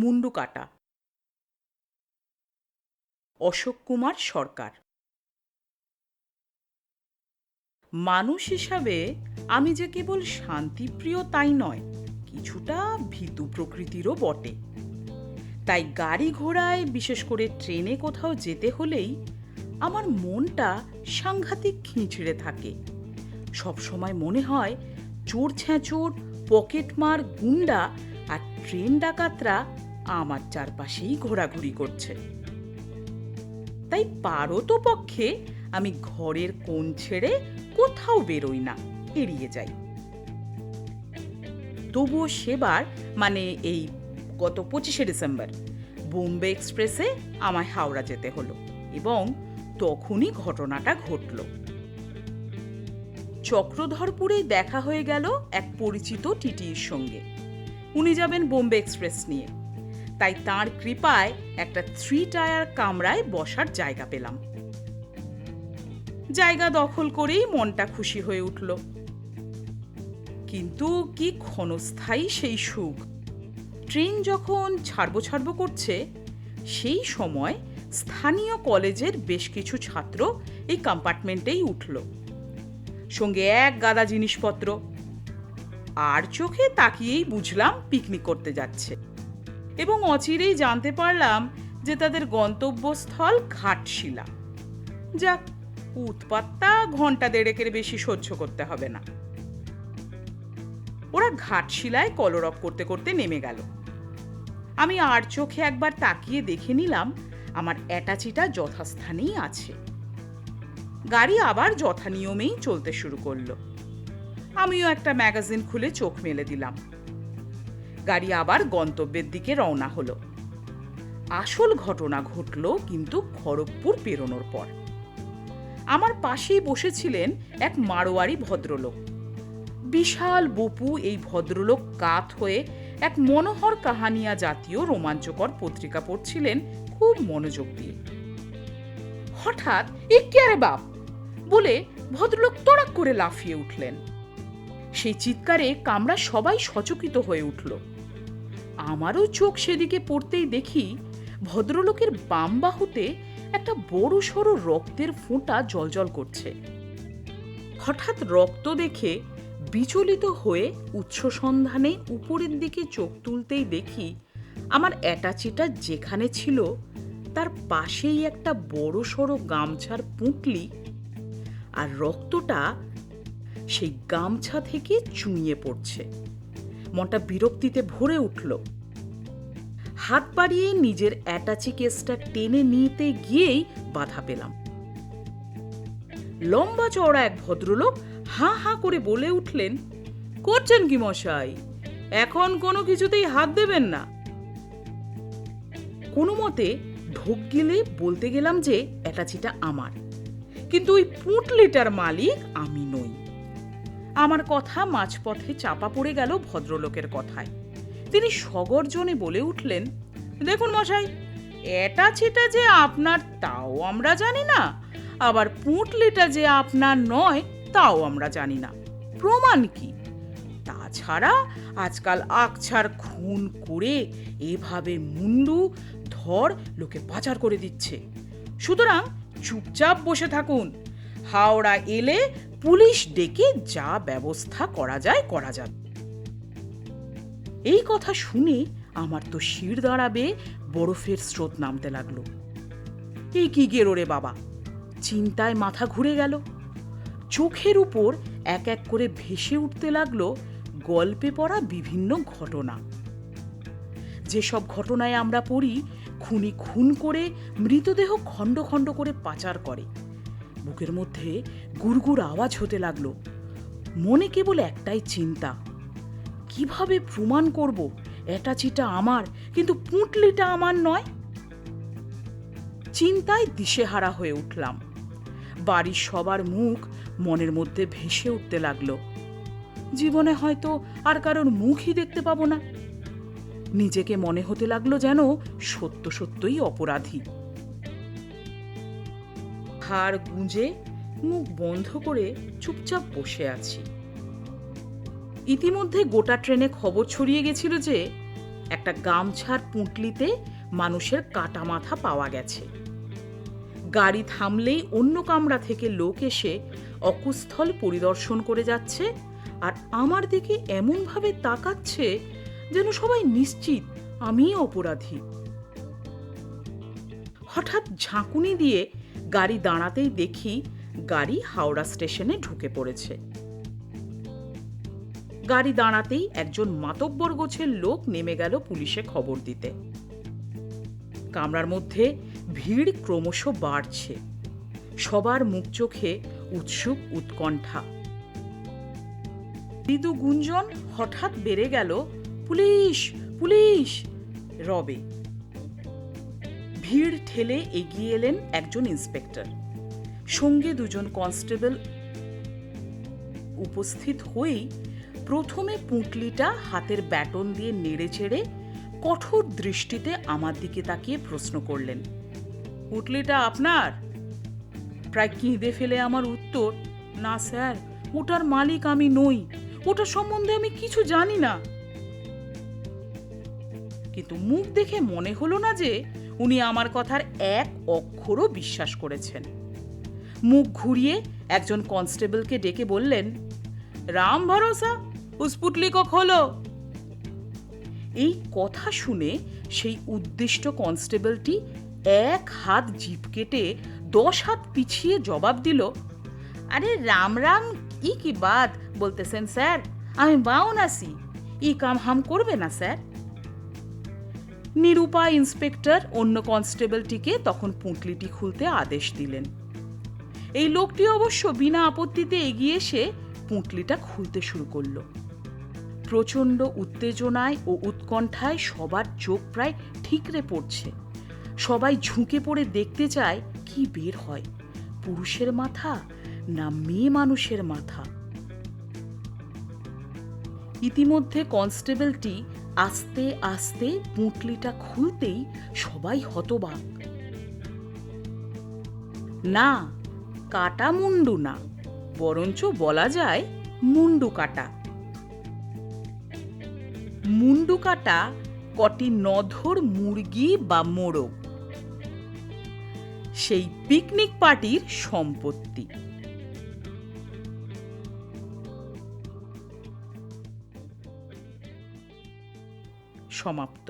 মুন্ডু কাটা। অশোক কুমার সরকার। মানুষ হিসাবে আমি যে কেবল শান্তিপ্রিয় তাই নয়, কিছুটা ভীতু প্রকৃতিরও বটে। তাই গাড়ি ঘোড়ায়, বিশেষ করে ট্রেনে কোথাও যেতে হলেই আমার মনটা সাংঘাতিক খিঁচড়ে থাকে। সবসময় মনে হয় চোর ছ্যাঁচোর পকেটমার গুন্ডা আর ট্রেন ডাকাতরা আমার চারপাশেই ঘোরাঘুরি করছে। তাই পারত পক্ষে আমি ঘরের কোণ ছেড়ে কোথাও বেরোই না, এড়িয়ে যাই। তবুও সেবার মানে এই গত পঁচিশে ডিসেম্বর, বোম্বে এক্সপ্রেসে আমায় হাওড়া যেতে হলো এবং তখনই ঘটনাটা ঘটল। চক্রধরপুরেই দেখা হয়ে গেল এক পরিচিত টিটির সঙ্গে। উনি যাবেন বোম্বে এক্সপ্রেস নিয়ে। তাই তার কৃপায় একটা থ্রি টায়ার কামরায় বসার জায়গা পেলাম। জায়গা দখল করেই মনটা খুশি হয়ে উঠল। কিন্তু কি ক্ষণস্থায়ী সেই সুখ। ট্রেন যখন ছাড়বো ছাড়বো করছে, সেই সময় স্থানীয় কলেজের বেশ কিছু ছাত্র এই কম্পার্টমেন্টেই উঠল। সঙ্গে এক গাদা জিনিসপত্র। আর চোখে তাকিয়েই বুঝলাম পিকনিক করতে যাচ্ছে। এবং অচিরেই জানতে পারলাম যে তাদের গন্তব্যস্থল ঘাটশিলা। যাক, উৎপাতটা ঘণ্টা দেড়েকের বেশি সহ্য করতে হবে না। ওরা ঘাটশিলায় কলরব করতে করতে নেমে গেল। আমি আর চোখে একবার তাকিয়ে দেখে নিলাম আমার অ্যাটাচিটা যথাস্থানেই আছে। গাড়ি আবার যথানিয়মেই চলতে শুরু করল। আমিও একটা ম্যাগাজিন খুলে চোখ মেলে দিলাম। গাড়ি আবার গন্তব্যের দিকে রওনা হলো। আসল ঘটনা ঘটল কিন্তু খড়গপুর পেরোনোর পর। আমার পাশেই বসেছিলেন এক মারোয়ারি ভদ্রলোক। বিশাল বপু এই ভদ্রলোক কাত হয়ে এক মনোহর কাহানিয়া জাতীয় রোমাঞ্চকর পত্রিকা পড়ছিলেন খুব মনোযোগ দিয়ে। হঠাৎ, এ কে রে বাপ? বলে ভদ্রলোক তড়াক করে লাফিয়ে উঠলেন। সেই চিৎকারে কামরা সবাই সচকিত হয়ে উঠল। আমারও চোখ সেদিকে পড়তেই দেখি ভদ্রলোকের বাম বাহুতে একটা বড় সড়ো রক্তের ফোঁটা জলজল করছে। হঠাৎ রক্ত দেখে বিচলিত হয়ে উচ্চ সন্ধানে উপরের দিকে চোখ তুলতেই দেখি আমার অ্যাটাচিটা যেখানে ছিল, তার পাশেই একটা বড় সড়ো গামছার পুঁটলি আর রক্তটা সেই গামছা থেকে চুঁইয়ে পড়ছে। মনটা বিরক্তিতে ভরে উঠল। হাত বাড়িয়ে নিজের অ্যাটাচি কেসটা টেনে নিতে গিয়েই বাধা পেলাম। লম্বা চওড়া এক ভদ্রলোক হাঁ হাঁ করে বলে উঠলেন, করছেন কি মশাই? এখন কোনো কিছুতেই হাত দেবেন না। কোনো মতে ঢোক গেলে বলতে গেলাম যে, অ্যাটাচিটা আমার। কিন্তু ওই পুঁটলিটার মালিক আমি নই। আমার কথা মাঝপথে চাপা পড়ে গেল ভদ্রলোকের কথায়। তিনি সগর্জনে বলে উঠলেন, দেখুন মশাই, এটা ছিটা যে আপনার তাও আমরা জানি না, আবার পুঁটলিটা যে আপনার নয় তাও আমরা জানি না। প্রমাণ কি? তাছাড়া আজকাল আকছার খুন করে এভাবে মুন্ডু ধর লোকে পাচার করে দিচ্ছে। সুতরাং চুপচাপ বসে থাকুন। হাওড়া এলে পুলিশ ডেকে যা ব্যবস্থা করা যায়, করা যাবে এই কথা শুনে আমার তো শির দাঁড়াবে, বরফের স্রোত নামতে লাগল। এই কি গেরো রে বাবা? চিন্তায় মাথা ঘুরে গেল। চোখের উপর এক এক করে ভেসে উঠতে লাগল গল্পে পড়া বিভিন্ন ঘটনা। যেসব ঘটনায় আমরা পড়ি, খুনি খুন করে মৃতদেহ খণ্ড খণ্ড করে পাচার করে। বুকের মধ্যে গুড়গুড় আওয়াজ হতে লাগল। মনে কেবল একটাই চিন্তা, কীভাবে প্রমাণ করব অ্যাটাচিটা আমার, কিন্তু পুঁটলিটা আমার নয়? চিন্তায় দিশেহারা হয়ে উঠলাম। বাড়ির সবার মুখ মনের মধ্যে ভেসে উঠতে লাগল। জীবনে হয়তো আর কারোর মুখই দেখতে পাবো না। নিজেকে মনে হতে লাগল যেন সত্য সত্যই অপরাধী। হাড় গুঁজে মুখ বন্ধ করে চুপচাপ বসে আছি। ইতিমধ্যে গোটা ট্রেনে খবর ছড়িয়ে গেছিল যে একটা গামছার পুঁটলিতে মানুষের কাটা মাথা পাওয়া গেছে। গাড়ি থামলেই অন্য কামরা থেকে লোক এসে অকুস্থল পরিদর্শন করে যাচ্ছে আর আমার দিকে এমনভাবে তাকাচ্ছে যেন সবাই নিশ্চিত আমি অপরাধী। হঠাৎ ঝাঁকুনি দিয়ে গাড়ি দাঁড়াতেই দেখি গাড়ি হাওড়া স্টেশনে ঢুকে পড়েছে। গাড়ি দাঁড়াতেই একজন মাতব্বর গোছের লোক নেমে গেল পুলিশে খবর দিতে। কামরার মধ্যে ভিড় ক্রমশ বাড়ছে। সবার মুখ চোখে উৎসুক উৎকণ্ঠা। মৃদু গুঞ্জন হঠাৎ বেড়ে গেল, পুলিশ পুলিশ! রবে। ভিড় ঠেলে এগিয়ে এলেন একজন ইন্সপেক্টর। সঙ্গে দুজন কনস্টেবল উপস্থিত হয়েই প্রথমে পুঁটলিটা হাতের ব্যাটন দিয়ে নেড়ে চেড়ে কঠোর দৃষ্টিতে আমার দিকে তাকিয়ে প্রশ্ন করলেন, পুঁটলিটা আপনার? প্রায় কেঁদে ফেলে আমার উত্তর, না স্যার, ওটার মালিক আমি নই, ওটা সম্বন্ধে আমি কিছু জানি না। কিন্তু মুখ দেখে মনে হলো না যে উনি আমার কথার এক অক্ষরও বিশ্বাস করেছেন। মুখ ঘুরিয়ে একজন কনস্টেবলকে ডেকে বললেন, রাম ভরসা উস পুটলি কো এই কথা শুনে সেই উদ্দিষ্ট কনস্টেবলটি এক হাত জিপ কেটে দশ হাত পিছিয়ে জবাব দিল, আরে রাম রাম ই কি বাদ বলতেছেন স্যার, আমি বাউন আসি ই কাম হাম করবে না স্যার? নিরুপায় ইন্সপেক্টর অন্য কনস্টেবলটিকে তখন পুঁটলিটি খুলতে আদেশ দিলেন। এই লোকটি অবশ্য বিনা আপত্তিতে এগিয়ে এসে পুঁটলিটা খুলতে শুরু করল। প্রচণ্ড উত্তেজনায় ও উৎকণ্ঠায় সবার চোখ প্রায় ঠিকরে পড়ছে। সবাই ঝুঁকে পড়ে দেখতে চায়, কি বের হয়? পুরুষের মাথা না মেয়ে মানুষের মাথা? ইতিমধ্যে কনস্টেবলটি আস্তে আস্তে পুঁটলিটা খুলতেই সবাই হতবাক। না, কাটা মুন্ডু না, বরঞ্চ বলা যায় মুন্ডু কাটা। মুন্ডু কাটা কটি নধর মুরগি বা মোড়ক সেই পিকনিক পার্টির সম্পত্তি। সমাপ্ত।